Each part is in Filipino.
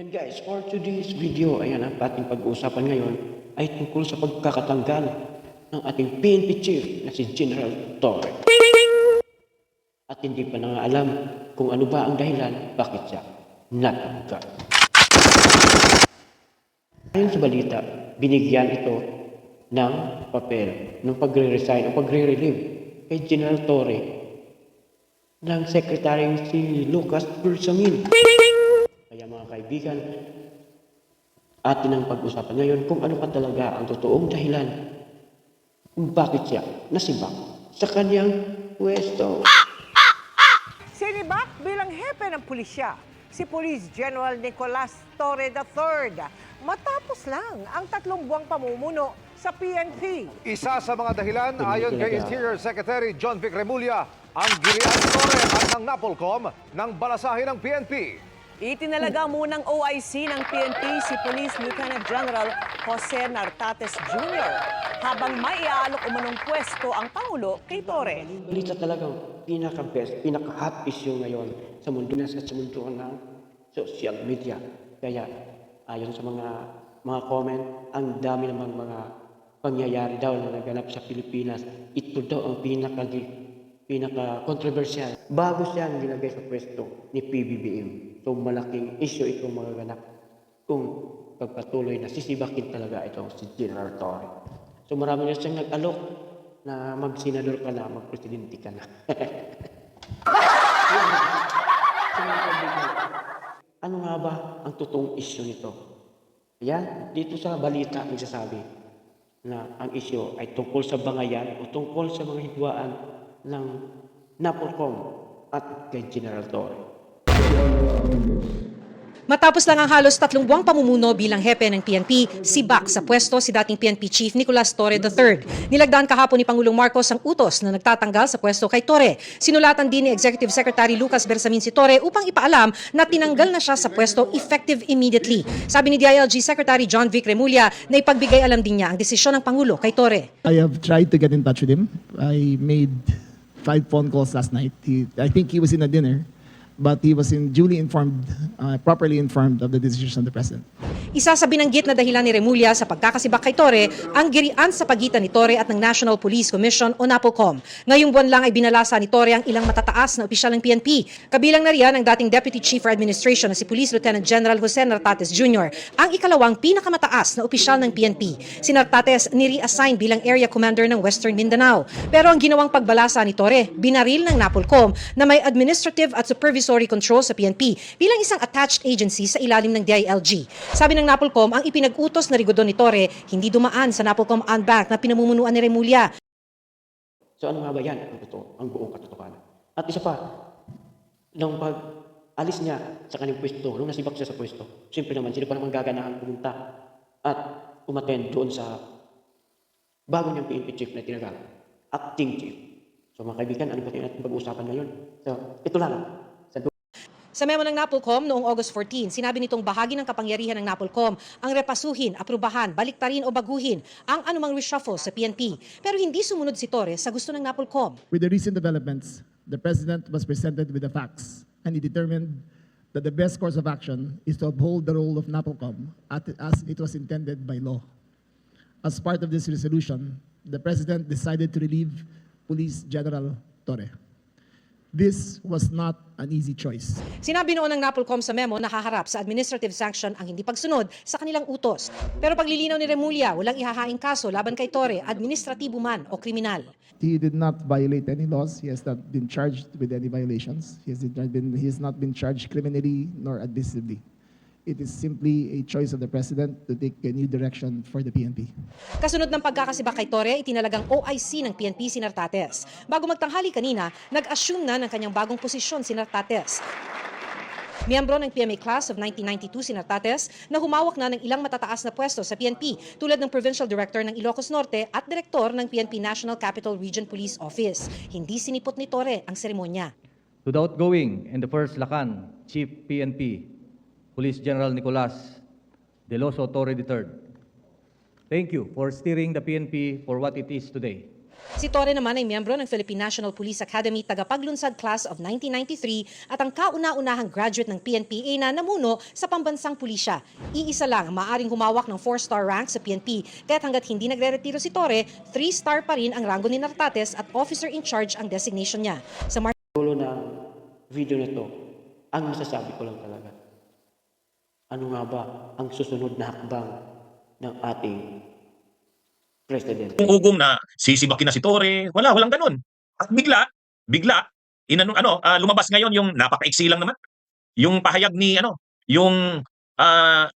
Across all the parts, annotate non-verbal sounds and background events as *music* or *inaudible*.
Yan guys, for today's video, ayan ang ating pag-uusapan ngayon ay tungkol sa pagkakatanggal ng ating PNP chief na si General Torre. At hindi pa na nga alam kung ano ba ang dahilan bakit siya natanggal. Ayon sa balita, binigyan ito ng papel ng pagre-resign o pagre-relieve kay General Torre ng sekretary si Lucas Bersamin. Kaibigan, atin ang pag-usapan ngayon kung ano pa talaga ang totoong dahilan kung bakit siya nasibak sa kanyang pwesto. Sinibak bilang hepe ng pulisya, si Police General Nicolas Torre III matapos lang ang tatlong buwang pamumuno sa PNP. Isa sa mga dahilan ayon kay. Interior Secretary John Vic Remulla, ang gilian Torre at ng Napolcom ng balasahin ng PNP. Itinalaga munang OIC ng PNP si Police Lieutenant General Jose Nartates Jr. habang may iaalok umanong pwesto ang Pangulo kay Torre. Balita talagang pinaka-best, pinaka-hot issue ngayon sa mundo na sa mundo ng social media. Kaya ayon sa mga mga comment, ang dami namang mga pangyayari daw na naganap sa Pilipinas. Ito daw ang pinaka pinaka-controversial. Bago siya nilagay sa pwesto ni PBBM. So malaking issue itong mga ganap kung pagpatuloy na sisibakin talaga itong si General Torre. So marami na siyang nag-alok na mag-senador ka na, mag-presidente ka na. *laughs* Ano nga ba ang totoong issue nito? Yan, dito sa balita nagsasabi na ang issue ay tungkol sa bangayan o tungkol sa mga hidwaan ng Napolcom at kay General Torre. Matapos lang ang halos tatlong buwang pamumuno bilang hepe ng PNP, sibak sa pwesto si dating PNP Chief Nicolas Torre III. Nilagdaan kahapon ni Pangulong Marcos ang utos na nagtatanggal sa pwesto kay Torre. Sinulatan din ni Executive Secretary Lucas Bersamin si Torre upang ipaalam na tinanggal na siya sa pwesto effective immediately. Sabi ni DILG Secretary John Vic Remulla na ipagbigay alam din niya ang desisyon ng Pangulo kay Torre. I have tried to get in touch with him. I made five phone calls last night. He, I think he was in a dinner, but he was in, duly informed, uh, properly informed of the decision of the president. Isa sa binanggit na dahilan ni Remulla sa pagkakasibak kay Torre ang girian sa pagitan ni Torre at ng National Police Commission o NAPOCOM. Ngayong buwan lang ay binalasa ni Torre ang ilang matataas na opisyal ng PNP. Kabilang na riyan ang dating Deputy Chief for Administration na si Police Lieutenant General Jose Nartates Jr., ang ikalawang pinakamataas na opisyal ng PNP. Si Nartates nire-assign bilang Area Commander ng Western Mindanao. Pero ang ginawang pagbalasa ni Torre, binaril ng NAPOLCOM na may administrative at supervisory control sa PNP bilang isang attached agency sa ilalim ng DILG. Sabi ng NAPOLCOM, ang ipinag-utos na rigodon ni Torre hindi dumaan sa NAPOLCOM Unbank na pinamumunuan ni Remulla. So ano nga ba yan? Ang totoo, ang buong katotohanan. At isa pa, nung pag alis niya sa kanyang pwesto, nung nasibak siya sa pwesto, siyempre naman, sino pa naman gaganaan pumunta at umattend doon sa bago niyang PNP chief na tinagal, acting chief. So mga kaibigan, ano ba natin pag-uusapan ngayon? So, ito lang. Sa memo ng NAPOLCOM noong August 14, sinabi nitong bahagi ng kapangyarihan ng NAPOLCOM ang repasuhin, aprubahan, baliktarin o baguhin ang anumang reshuffle sa PNP. Pero hindi sumunod si Torre sa gusto ng NAPOLCOM. With the recent developments, the president was presented with the facts, and he determined that the best course of action is to uphold the role of NAPOLCOM as it was intended by law. As part of this resolution, the president decided to relieve Police General Torre. This was not an easy choice. Sinabi noon ng NAPOLCOM sa memo na haharap sa administrative sanction ang hindi pagsunod sa kanilang utos. Pero paglilinaw ni Remulla, walang ihahaing kaso laban kay Torre, administratibo man o kriminal. He did not violate any laws. He has not been charged with any violations. He has not been, he has not been charged criminally nor admissively. It is simply a choice of the president to take a new direction for the PNP. Kasunod ng pagkakasibak kay Torre, itinalagang OIC ng PNP si Nartates. Bago magtanghali kanina, nag-assume na ng kanyang bagong posisyon si Nartates. Miyembro ng PMA Class of 1992 si Nartates na humawak na ng ilang matataas na pwesto sa PNP tulad ng Provincial Director ng Ilocos Norte at Direktor ng PNP National Capital Region Police Office. Hindi sinipot ni Torre ang seremonya. To the outgoing and the first Lacan Chief PNP, Police General Nicolas De Loso Torre III. Thank you for steering the PNP for what it is today. Si Torre naman ay miyembro ng Philippine National Police Academy tagapaglunsad class of 1993 at ang kauna-unahang graduate ng PNPA na namuno sa pambansang pulisya. Iisa lang ang maaring humawak ng 4-star rank sa PNP kaya't hanggat hindi nagre-retiro si Torre, 3-star pa rin ang rango ni Nartates at officer in charge ang designation niya. Sa dulo ng video na to, ang masasabi ko lang talaga, ano nga ba ang susunod na hakbang ng ating president? Ugong na sisibakin na si Tore, wala, walang ganun. At bigla, bigla, inano, ano, ah, lumabas ngayon yung napakaiksi lang naman. Yung pahayag ni, ano, yung ah,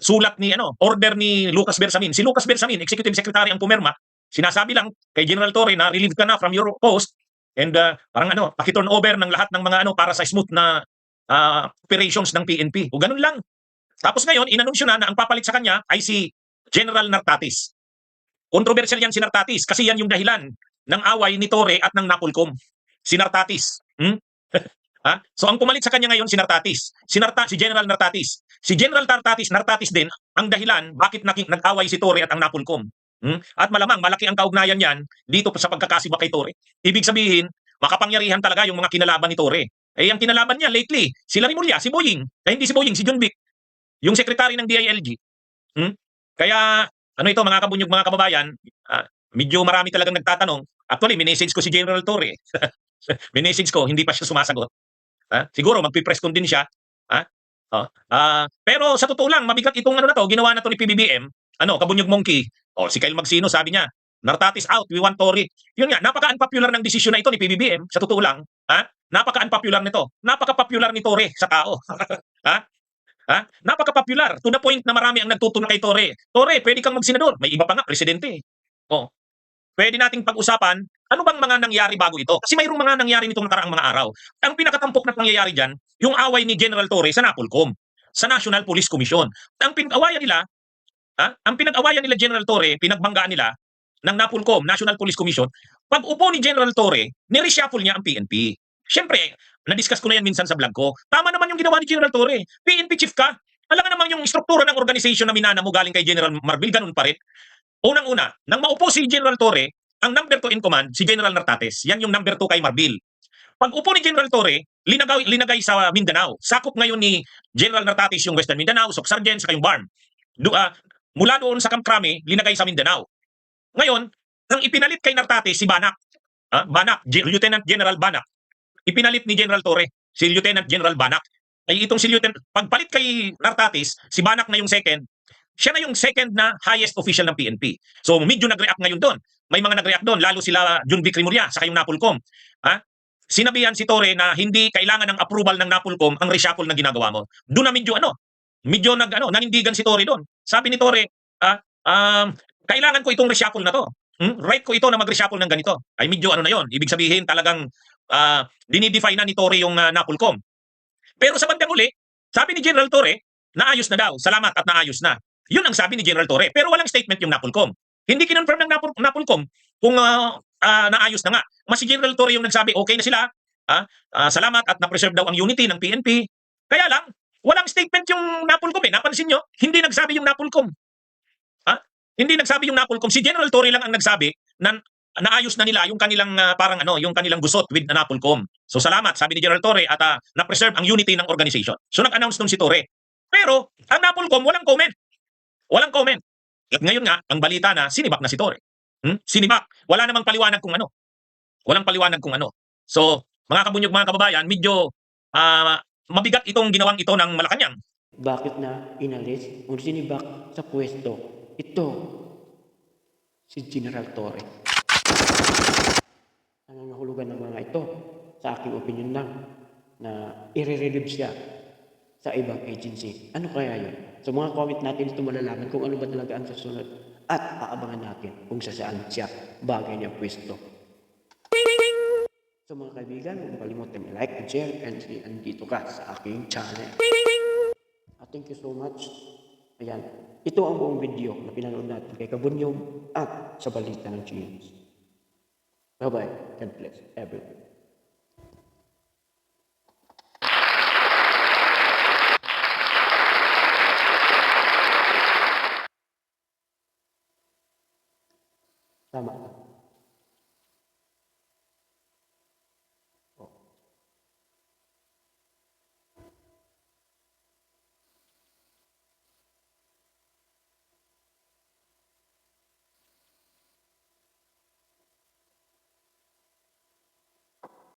sulat ni, ano, order ni Lucas Bersamin. Si Lucas Bersamin, Executive Secretary ang pumirma, sinasabi lang kay General Torre na relieved ka na from your post and ah, parang ano, pakiturn over ng lahat ng mga ano para sa smooth na ah, operations ng PNP. O ganun lang. Tapos ngayon, inanunsyo na na ang papalit sa kanya ay si General Nartatis. Controversial yan si Nartatis kasi yan yung dahilan ng away ni Torre at ng Napolcom. Si Nartatis. Hmm? *laughs* ha? So ang pumalit sa kanya ngayon si Nartatis. Si, Narta, si General Nartatis. Si General Nartatis, Nartatis din ang dahilan bakit nag-away si Torre at ang Napolcom. Hmm? At malamang malaki ang kaugnayan yan dito sa pagkakasiba kay Torre. Ibig sabihin, makapangyarihan talaga yung mga kinalaban ni Torre. Eh, ang kinalaban niya lately, si Larimulya, si Boying. Eh, hindi si Boying, si Vic. Yung secretary ng DILG. Hmm? Kaya, ano ito mga kabunyog, mga kababayan, ah, medyo marami talagang nagtatanong. Actually, minessage ko si General Torre. *laughs* minessage ko, hindi pa siya sumasagot. Ha? Siguro, magpipress con din siya. Ha? Oh. Ah, pero sa totoo lang, mabigat itong ano na to, ginawa na to ni PBBM. Ano, kabunyog monkey. O, si Kyle Magsino, sabi niya, Nartatis out, we want Tory. Yun nga, napaka-unpopular ng desisyon na ito ni PBBM, sa totoo lang. Ha? Napaka-unpopular nito. Napaka-popular ni Torre sa tao. ha? *laughs* Ha? Napaka-popular. To the point na marami ang nagtutulong kay Torre. Torre, pwede kang magsenador. May iba pa nga, presidente. Oh. Pwede nating pag-usapan, ano bang mga nangyari bago ito? Kasi mayroong mga nangyari nitong nakaraang mga araw. Ang pinakatampok na pangyayari dyan, yung away ni General Torre sa Napolcom, sa National Police Commission. Ang pinag-awayan nila, ha? ang pinag-awayan nila General Torre, pinagbanggaan nila ng Napolcom, National Police Commission, pag upo ni General Torre, nireshuffle niya ang PNP. Siyempre, na-discuss ko na yan minsan sa vlog ko. Tama naman yung ginawa ni General Torre. PNP chief ka. Alam naman yung struktura ng organization na minana mo galing kay General Marbil, ganun pa rin. Unang-una, nang maupo si General Torre, ang number 2 in command, si General Nartates. Yan yung number 2 kay Marbil. Pag upo ni General Torre, linagay, linagay sa Mindanao. Sakop ngayon ni General Nartates yung Western Mindanao, Socsargen, saka yung BARM. Do, ah, mula doon sa Camp Crame, linagay sa Mindanao. Ngayon, nang ipinalit kay Nartates si Banak, ah, Banak, G- Lieutenant General Banak, ipinalit ni General Torre, si Lieutenant General Banak. Ay itong si Lieutenant, pagpalit kay Nartatis, si Banak na yung second, siya na yung second na highest official ng PNP. So medyo nag-react ngayon doon. May mga nag-react doon, lalo sila Jun Vic Rimulya, saka yung Napolcom. Ha? Sinabihan si Torre na hindi kailangan ng approval ng Napolcom ang reshuffle na ginagawa mo. Doon na medyo ano, medyo nag ano, nanindigan si Torre doon. Sabi ni Torre, ah, um, kailangan ko itong reshuffle na to. Hmm? Right ko ito na mag-reshuffle ng ganito. Ay medyo ano na yon. Ibig sabihin talagang ah, dinidefine na ni Torre yung uh, Napolcom. Pero sa bandang uli, sabi ni General Torre, naayos na daw. Salamat at naayos na. Yun ang sabi ni General Torre. Pero walang statement yung Napolcom. Hindi kinonfirm ng Napol- Napolcom kung ah, ah, naayos na nga. Mas si General Torre yung nagsabi, okay na sila. ah, ah, salamat at na-preserve daw ang unity ng PNP. Kaya lang, walang statement yung Napolcom eh. Napansin nyo, hindi nagsabi yung Napolcom. Ha? Hindi nagsabi yung Napolcom. Si General Torre lang ang nagsabi na naayos na nila yung kanilang ah, parang ano, yung kanilang gusot with Napolcom. So salamat, sabi ni General Torre at ah, na-preserve ang unity ng organization. So nag-announce nung si Torre. Pero ang Napolcom walang comment. Walang comment. At ngayon nga, ang balita na sinibak na si Torre. Hmm? Sinibak. Wala namang paliwanag kung ano. Walang paliwanag kung ano. So, mga kabunyog, mga kababayan, medyo ah, mabigat itong ginawang ito ng Malacanang. Bakit na inalis o sinibak sa pwesto? Ito, si General Torre. Nangangahulugan ng mga ito, sa aking opinion lang, na i-relieve siya sa ibang agency. Ano kaya yun? Sa mga comment natin ito malalaman kung ano ba talaga ang susunod at aabangan natin kung sa saan siya bagay niya pwesto. So mga kaibigan, huwag kalimutan i-like and share and andito ka sa aking channel. Ah, thank you so much. Ayan. Ito ang buong video na pinanood natin kay Kabunyog at sa balita ng Chinos. Bye-bye. God bless everyone. Tama.